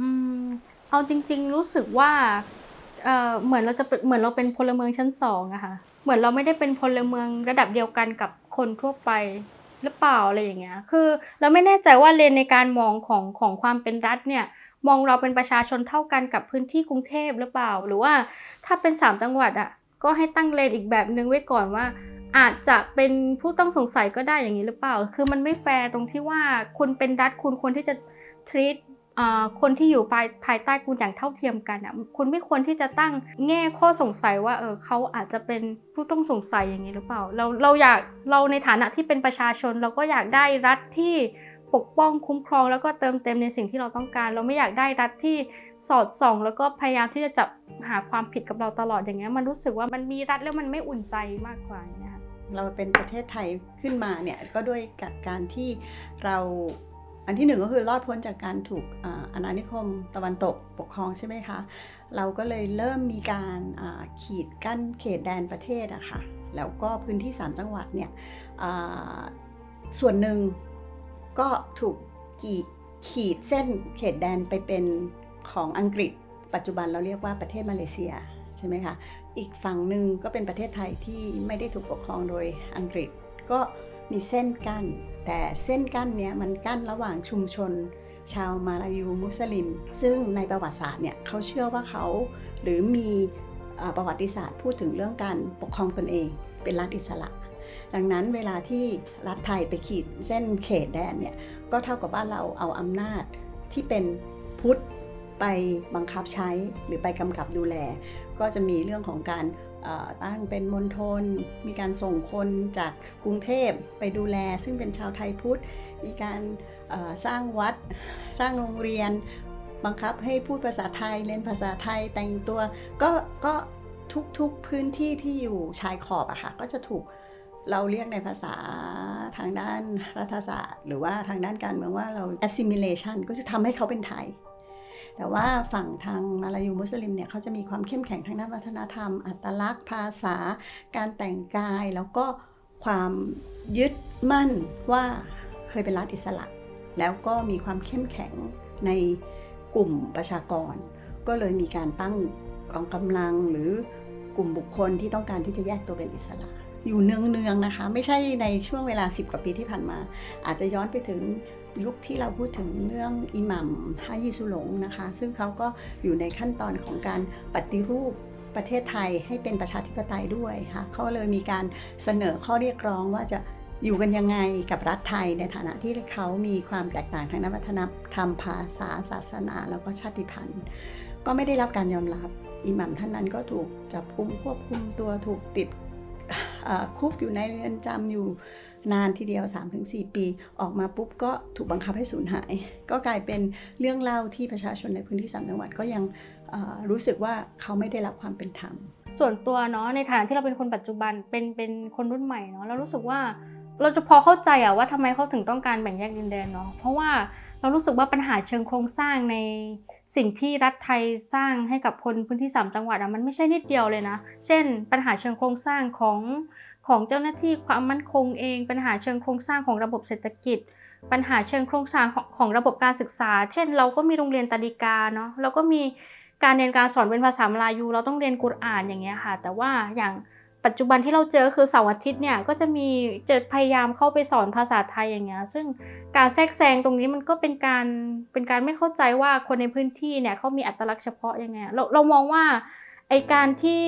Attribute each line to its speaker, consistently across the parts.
Speaker 1: อืมเอาจริง ๆ รู้สึกว่าเอ่อเหมือนเราจะเป็นเหมือนเราเป็นพลเมืองชั้นสองอะค่ะ เหมือนเราไม่ได้เป็นพลเมืองระดับเดียวกันกับคนทั่วไปหรือเปล่าอะไรอย่างเงี้ย คือ เราไม่แน่ใจว่าเลนในการมองของของความเป็นรัฐเนี่ย มองเราเป็นประชาชนเท่ากันกับพื้นที่กรุงเทพหรือเปล่า หรือว่าถ้าเป็นสามจังหวัดอะก็ให้ตั้งเลนอีกแบบนึงไว้ก่อนว่า อาจจะเป็นผู้ต้องสงสัยก็ได้อย่างนี้หรือเปล่า คือมันไม่แฟร์ตรงที่ว่าคุณเป็นรัฐคุณควรที่จะ treat คนที่อยู่ภายภายใต้คุณอย่างเท่าเทียมกันอะคุณไม่ควรที่จะตั้งแง่ข้อสงสัยว่าเออเขาอาจจะเป็นผู้ต้องสงสัยอย่างนี้หรือเปล่า เราเราอยากเราในฐานะที่เป็นประชาชน เราก็อยากได้รัฐที่ปกป้องคุ้มครอง แล้วก็เติมเต็มในสิ่งที่เราต้องการ เราไม่อยากได้รัฐที่สอดส่อง แล้วก็พยายามที่จะจับหาความผิดกับเราตลอดอย่างเงี้ยมันรู้สึกว่ามันมีรัฐแล้วมันไม่อุ่นใจมากกว่าอย่างเงี้ยค่ะ
Speaker 2: เราเป็นประเทศไทยขึ้นมาเนี่ยก็ด้วยการที่เรา อันที่หนึ่งก็คือรอดพ้นจากการถูกอาณานิคมตะวันตกปกครองใช่ไหมคะ เราก็เลยเริ่มมีการขีดกั้นเขตแดนประเทศอะค่ะ แล้วก็พื้นที่ 3 จังหวัดเนี่ยส่วนหนึ่งก็ถูกกีขีดเส้นเขตแดนไปเป็นของอังกฤษ ปัจจุบันเราเรียกว่าประเทศมาเลเซียใช่ไหมคะ อีกฝั่งหนึ่งก็เป็นประเทศไทยที่ไม่ได้ถูกปกครองโดยอังกฤษ ก็มีเส้นกั้น แต่เส้นกั้นเนี้ยมันกั้นระหว่างชุมชน ชาวมาลายูมุสลิม ซึ่งในประวัติศาสตร์เนี่ยเขาเชื่อว่าเขาหรือมีประวัติศาสตร์พูดถึงเรื่องการปกครองตนเอง เป็นรัฐอิสระ ดังนั้นเวลาที่รัฐไทยไปขีดเส้นเขตแดนเนี่ยก็เท่ากับว่าเราเอาอำนาจที่เป็นพุทธไปบังคับใช้หรือไปกำกับดูแล ก็จะมีเรื่องของการ ตั้งเป็นมณฑลมีการส่งคนจากกรุงเทพไปดูแล ซึ่งเป็นชาวไทยพุทธ มีการสร้างวัด สร้างโรงเรียน บังคับให้พูดภาษาไทยเรียนภาษาไทยแต่งตัวก็ก็ทุกๆพื้นที่ที่อยู่ชายขอบอะค่ะก็จะถูกเราเรียกในภาษาทางด้านรัฐศาสตร์ หรือว่าทางด้านการเมืองว่าเรา assimilation ก็จะทำให้เขาเป็นไทย แต่ว่าฝั่งทางมาลายูมุสลิมเนี่ยเขาจะมีความเข้มแข็งทางด้านวัฒนธรรม อัตลักษณ์ ภาษา การแต่งกายแล้วก็ความยึดมั่นว่าเคยเป็นรัฐอิสระ แล้วก็มีความเข้มแข็งในกลุ่มประชากร ก็เลยมีการตั้งกองกำลังหรือกลุ่มบุคคลที่ต้องการที่จะแยกตัวเป็นอิสระ อยู่เนืองๆนะคะ ไม่ใช่ในช่วงเวลา 10 กว่าปีที่ผ่านมา อาจจะย้อนไปถึงยุคที่เราพูดถึงเรื่องอิหมัมฮายิสุหลงนะคะ ซึ่งเขาก็อยู่ในขั้นตอนของการปฏิรูปประเทศไทยให้เป็นประชาธิปไตยด้วยค่ะเขาเลยมีการเสนอข้อเรียกร้องว่าจะอยู่กันยังไงกับรัฐไทยในฐานะที่เขามีความแตกต่างทางนวัฒนธรรมภาษาศาสนา แล้วก็ชาติพันธุ์ ก็ไม่ได้รับการยอมรับอิหมัมท่านนั้นก็ถูกจับกุมควบคุมตัวถูกติด คุกอยู่ในเรือนจำอยู่นานทีเดียว 3-4 ปี ออกมาปุ๊บก็ถูกบังคับให้สูญหาย ก็กลายเป็นเรื่องเล่าที่ประชาชนในพื้นที่สามจังหวัดก็ยังรู้สึกว่าเขาไม่ได้รับความเป็นธรรม
Speaker 1: ส่วนตัวเนาะในฐานะที่เราเป็นคนปัจจุบันเป็นเป็นคนรุ่นใหม่เนาะเรารู้สึกว่าเราจะพอเข้าใจอะว่าทำไมเขาถึงต้องการแบ่งแยกดินแดนเนาะเพราะว่า เรารู้สึกว่าปัญหาเชิงโครงสร้างในสิ่งที่รัฐไทยสร้างให้กับคนพื้นที่สามจังหวัดอะมันไม่ใช่นิดเดียวเลยนะ เช่น ปัญหาเชิงโครงสร้างของของเจ้าหน้าที่ความมั่นคงเอง ปัญหาเชิงโครงสร้างของระบบเศรษฐกิจ ปัญหาเชิงโครงสร้างของของระบบการศึกษา เช่น เราก็มีโรงเรียนตาดิกาเนาะเราก็มีการเรียนการสอนเป็นภาษามลายู เราต้องเรียนกุรอานอย่างเงี้ยค่ะ แต่ว่าอย่าง ปัจจุบันที่เราเจอคือเสาร์อาทิตย์เนี่ยก็จะมีจะพยายามเข้าไปสอนภาษาไทยอย่างเงี้ยซึ่งการแทรกแซงตรงนี้มันก็เป็นการเป็นการไม่เข้าใจว่าคนในพื้นที่เนี่ยเขามีอัตลักษณ์เฉพาะยังไงเราเรามองว่าไอการที่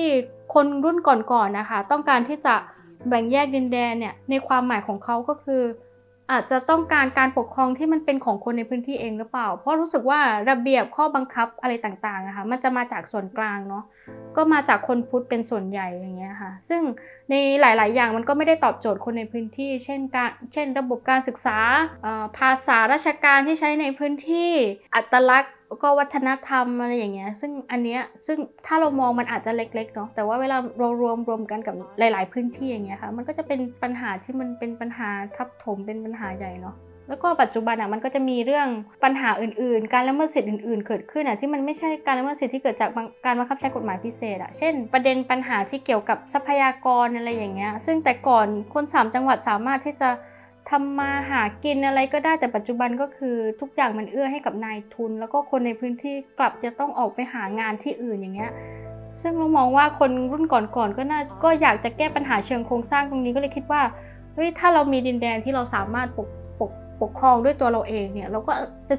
Speaker 1: คนรุ่นก่อนๆนะคะ ต้องการที่จะแบ่งแยกดินแดนเนี่ยในความหมายของเขาก็คือ อาจจะต้องการการปกครองที่มันเป็นของคนในพื้นที่เองหรือเปล่า เพราะรู้สึกว่าระเบียบข้อบังคับอะไรต่างๆนะคะมันจะมาจากส่วนกลางเนาะก็มาจากคนพุทธเป็นส่วนใหญ่อย่างเงี้ยค่ะ ซึ่งในหลาย ๆ อย่างมันก็ไม่ได้ตอบโจทย์คนในพื้นที่ เช่นการเช่น ระบบการศึกษาภาษาราชการที่ใช้ในพื้นที่อัตลักษณ์ ก็วัฒนธรรมอะไรอย่างเงี้ย ซึ่งอันเนี้ยซึ่งถ้าเรามองมันอาจจะเล็กๆเนาะแต่ว่าเวลาเรารวมรวมกันกับหลาย ๆ พื้นที่อย่างเงี้ยค่ะ มันก็จะเป็นปัญหาที่มันเป็นปัญหาทับถมเป็นปัญหาใหญ่เนาะแล้วก็ปัจจุบันอะมันก็จะมีเรื่องปัญหาอื่นๆ การละเมิดสิทธิ์อื่นๆ เกิดขึ้นอะที่มันไม่ใช่การละเมิดสิทธิ์ที่เกิดจากการบังคับใช้กฎหมายพิเศษอะเช่น ประเด็นปัญหาที่เกี่ยวกับทรัพยากรอะไรอย่างเงี้ยซึ่งแต่ก่อนคนสามจังหวัดสามารถที่จะ ทำมาหากินอะไรก็ได้แต่ปัจจุบันก็คือทุกอย่างมันเอื้อให้กับนายทุน แล้วก็คนในพื้นที่กลับจะต้องออกไปหางานที่อื่นอย่างเงี้ยซึ่งเรามองว่าคนรุ่นก่อนๆก็น่าก็อยากจะแก้ปัญหาเชิงโครงสร้างตรงนี้ก็เลยคิดว่าเฮ้ยถ้าเรามีดินแดนที่เราสามารถปกปกปกครองด้วยตัวเราเองเนี่ยเราก็จะ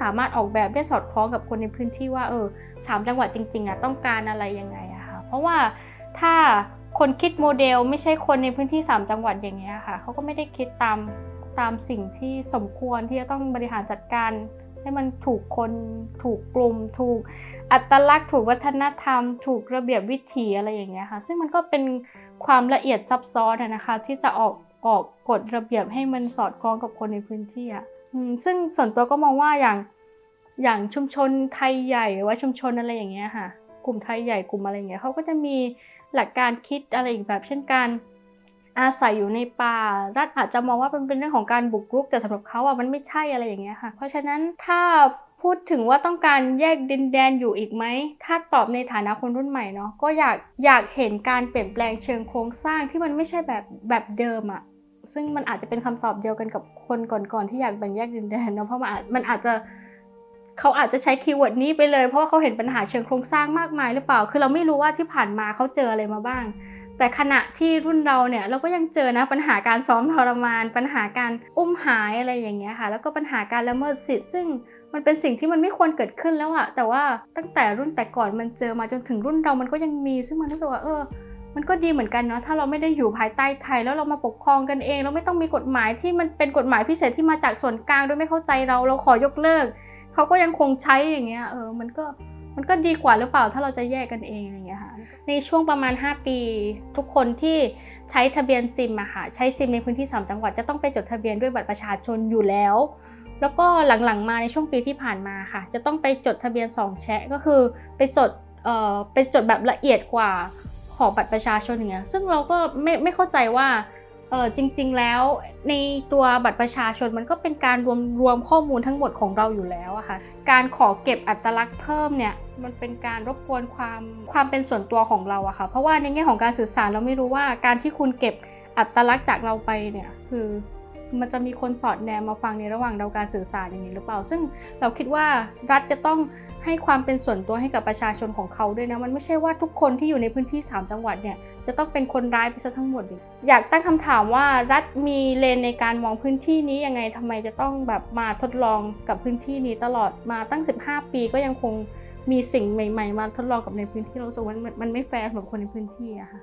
Speaker 1: สามารถออกแบบได้สอดคล้องกับคนในพื้นที่ว่าเออสามจังหวัดจริงๆอะต้องการอะไรยังไงอะค่ะเพราะว่าถ้า คนคิดโมเดลไม่ใช่คนในพื้นที่ 3 จังหวัดอย่างเงี้ยค่ะเขาก็ไม่ได้คิดตามตามสิ่งที่สมควรที่จะต้องบริหารจัดการ ให้มันถูกคนถูกกลุ่ม ถูกอัตลักษณ์ถูกวัฒนธรรม ถูกระเบียบวิถีอะไรอย่างเงี้ยค่ะ ซึ่งมันก็เป็นความละเอียดซับซ้อนนะคะ ที่จะออกออกกฎระเบียบให้มันสอดคล้องกับคนในพื้นที่อะซึ่งส่วนตัวก็มองว่าอย่างอย่างชุมชนไทยใหญ่หรือว่าชุมชนอะไรอย่างเงี้ยค่ะ กลุ่มไทยใหญ่กลุ่มอะไรอย่างเงี้ยเขาก็จะมี หลักการคิดอะไรอีกแบบเช่นการอาศัยอยู่ในป่า รัฐอาจจะมองว่ามันเป็นเรื่องของการบุกรุกแต่สำหรับเขาอะมันไม่ใช่อะไรอย่างเงี้ยค่ะ เพราะฉะนั้นถ้าพูดถึงว่าต้องการแยกดินแดนอยู่อีกไหม ถ้าตอบในฐานะคนรุ่นใหม่เนาะก็อยากอยากเห็นการเปลี่ยนแปลงเชิงโครงสร้างที่มันไม่ใช่แบบแบบเดิมอะซึ่งมันอาจจะเป็นคำตอบเดียวกันกับคนก่อนๆที่อยากแบ่งแยกดินแดนเนาะเพราะมันอาจมันอาจจะ เขาอาจจะใช้คีย์เวิร์ดนี้ไปเลยเพราะว่าเขาเห็นปัญหาเชิงโครงสร้างมากมายหรือเปล่า คือเราไม่รู้ว่าที่ผ่านมาเขาเจออะไรมาบ้าง แต่ขณะที่รุ่นเราเนี่ยเราก็ยังเจอนะปัญหาการซ้อมทรมาน ปัญหาการอุ้มหายอะไรอย่างเงี้ยค่ะ แล้วก็ปัญหาการละเมิดสิทธิ์ซึ่งมันเป็นสิ่งที่มันไม่ควรเกิดขึ้นแล้วอะแต่ว่าตั้งแต่รุ่นแต่ก่อนมันเจอมาจนถึงรุ่นเรามันก็ยังมี ซึ่งมันรู้สึกว่าเออมันก็ดีเหมือนกันเนาะถ้าเราไม่ได้อยู่ภายใต้ไทย แล้วเรามาปกครองกันเอง เราไม่ต้องมีกฎหมายที่มันเป็นกฎหมายพิเศษที่มาจากส่วนกลางโดยไม่เข้าใจเราเราขอยกเลิก เขาก็ยังคงใช้อย่างเงี้ยเออมันก็มันก็ดีกว่าหรือเปล่าถ้าเราจะแยกกันเองอะไรอย่างเงี้ยค่ะในช่วงประมาณ 5 ปี ทุกคนที่ใช้ทะเบียนซิมอะค่ะใช้ซิมในพื้นที่ 3 จังหวัดจะต้องไปจดทะเบียนด้วยบัตรประชาชนอยู่แล้ว แล้วก็หลังๆมาในช่วงปีที่ผ่านมาค่ะ จะต้องไปจดทะเบียน 2 แชะก็คือไปจดเอ่อไปจดแบบละเอียดกว่าขอบัตรประชาชนอย่างเงี้ยซึ่งเราก็ไม่ไม่เข้าใจว่า เออจริง ๆ แล้วในตัวบัตรประชาชนมันก็เป็นการรวมรวมข้อมูลทั้งหมดของเราอยู่แล้วอะค่ะการขอเก็บอัตลักษณ์เพิ่มเนี่ยมันเป็นการรบกวนความความเป็นส่วนตัวของเราอะค่ะเพราะว่าในแง่ของการสื่อสารเราไม่รู้ว่าการที่คุณเก็บอัตลักษณ์จากเราไปเนี่ยคือมันจะมีคนสอดแนมมาฟังในระหว่างเราการสื่อสารอย่างนี้หรือเปล่า ซึ่งเราคิดว่ารัฐจะต้อง ให้ความเป็นส่วนตัวให้กับประชาชนของเขาด้วยนะ มันไม่ใช่ว่าทุกคนที่อยู่ในพื้นที่ 3 จังหวัดเนี่ยจะต้องเป็นคนร้ายไปซะทั้งหมดเลยอยากตั้งคำถามว่ารัฐมีเลนในการมองพื้นที่นี้ยังไงทำไมจะต้องแบบมาทดลองกับพื้นที่นี้ตลอดมาตั้ง 15 ปีก็ยังคงมีสิ่งใหม่ ๆ มาทดลองกับในพื้นที่เราสูว่ามันมันไม่แฟร์สำหรับคนในพื้นที่อะค่ะ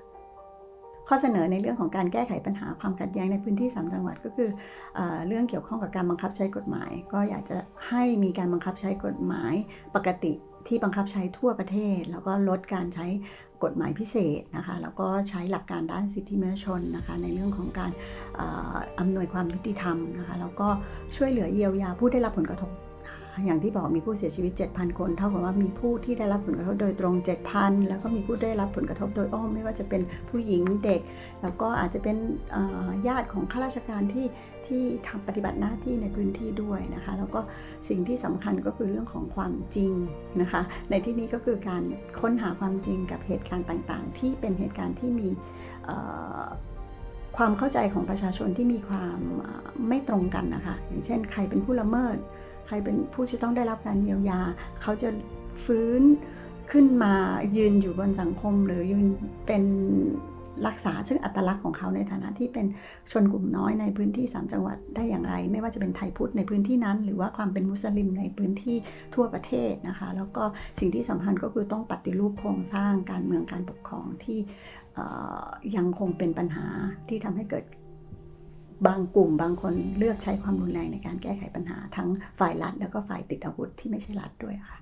Speaker 2: ข้อเสนอในเรื่องของการแก้ไขปัญหาความขัดแย้งในพื้นที่ 3 จังหวัดก็คือเอเรื่องเกี่ยวข้องกับการบังคับใช้กฎหมาย ก็อยากจะให้มีการบังคับใช้กฎหมายปกติที่บังคับใช้ทั่วประเทศ แล้วก็ลดการใช้กฎหมายพิเศษนะคะแล้วก็ใช้หลักการด้านสิทธิมนุษยชนนะคะในเรื่องของการอ่ออำนวยความยุติธรรมนะคะแล้วก็ช่วยเหลือเยียวยาผู้ได้รับผลกระทบ อย่างที่บอกมีผู้เสียชีวิต 7,000 คน เท่ากับว่ามีผู้ที่ได้รับผลกระทบโดยตรง 7,000 แล้วก็มีผู้ได้รับผลกระทบโดยอ้อม ไม่ว่าจะเป็นผู้หญิงเด็ก แล้วก็อาจจะเป็นญาติของข้าราชการที่ที่ทำปฏิบัติหน้าที่ในพื้นที่ด้วยนะคะ แล้วก็สิ่งที่สำคัญก็คือเรื่องของความจริงนะคะ ในที่นี้ก็คือการค้นหาความจริงกับเหตุการณ์ต่างๆ ที่เป็นเหตุการณ์ที่มีความเข้าใจของประชาชนที่มีความไม่ตรงกันนะคะ อย่างเช่น ใครเป็นผู้ละเมิด ใครเป็นผู้ที่ต้องได้รับการเยียวยา เขาจะฟื้นขึ้นมายืนอยู่บนสังคมหรือยืนเป็นรักษาซึ่งอัตลักษณ์ของเขาในฐานะที่เป็นชนกลุ่มน้อยในพื้นที่ 3 จังหวัดได้อย่างไร ไม่ว่าจะเป็นไทยพุทธในพื้นที่นั้น หรือว่าความเป็นมุสลิมในพื้นที่ทั่วประเทศนะคะ แล้วก็สิ่งที่สำคัญก็คือต้องปฏิรูปโครงสร้างการเมืองการปกครองที่ยังคงเป็นปัญหาที่ทำให้เกิด บางกลุ่มบางคนเลือกใช้ความรุนแรงในการแก้ไขปัญหาทั้งฝ่ายรัฐแล้วก็ฝ่ายติดอาวุธที่ไม่ใช่รัฐด้วยค่ะ